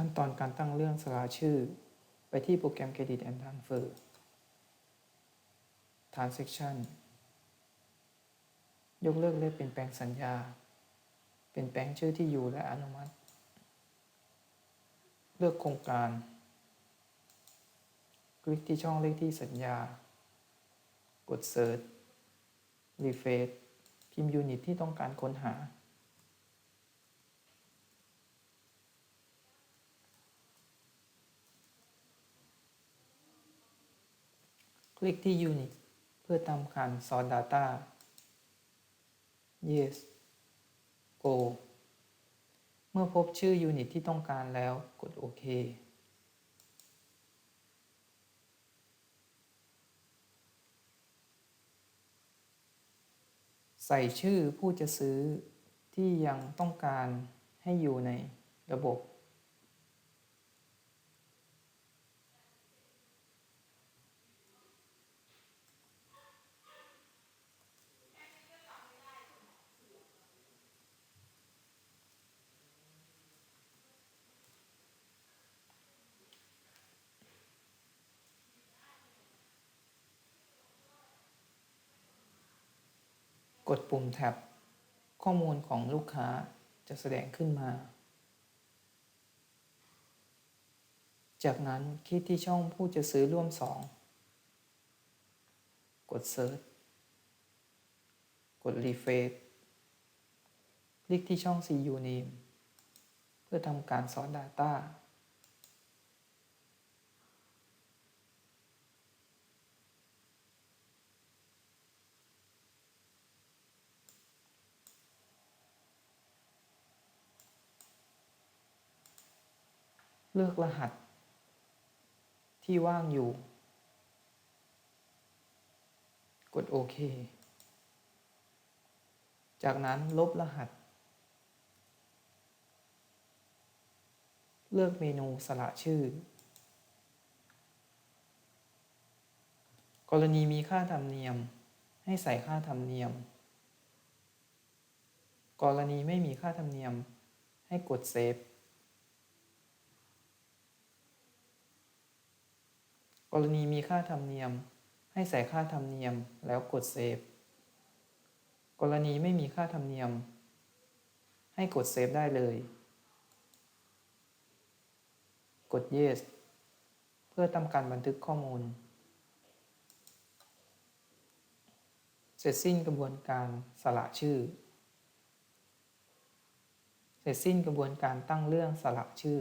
ขั้นตอนการตั้งเรื่องสละชื่อ ไปที่โปรแกรม Credit and Transfer Transaction ยกเลิกและเปลี่ยนแปลงสัญญา เปลี่ยนแปลงชื่อที่อยู่และอนุมัติ เลือกโครงการ คลิกที่ช่องเลขที่สัญญา กด Search Refresh พิมพ์ยูนิตที่ต้องการค้นหา คลิกที่ Unit เพื่อทำการ Sort Data Yes Go เมื่อพบชื่อ Unit ที่ต้องการแล้วกดโอเคใส่ชื่อผู้จะซื้อที่ยังต้องการให้อยู่ในระบบ กดปุ่มแท็บ ข้อมูลของลูกค้าจะแสดงขึ้นมา จากนั้นคลิกที่ช่องผู้จะซื้อร่วมสองกด Search กด Refresh คลิกที่ช่อง CU Name เพื่อทำการสอน Data เลือกรหัส ที่ว่างอยู่ กดโอเค จากนั้นลบรหัส เลือกเมนูสละชื่อ กรณีมีค่าธรรมเนียม ให้ใส่ค่าธรรมเนียม กรณีไม่มีค่าธรรมเนียม ให้กดเซฟ กรณีมีค่าธรรมเนียม ให้ใส่ค่าธรรมเนียมแล้วกดเซฟ กรณีไม่มีค่าธรรมเนียม ให้กดเซฟได้เลย กด yes เพื่อทำการบันทึกข้อมูล เสร็จสิ้นกระบวนการสละชื่อ เสร็จสิ้นกระบวนการตั้งเรื่องสละชื่อ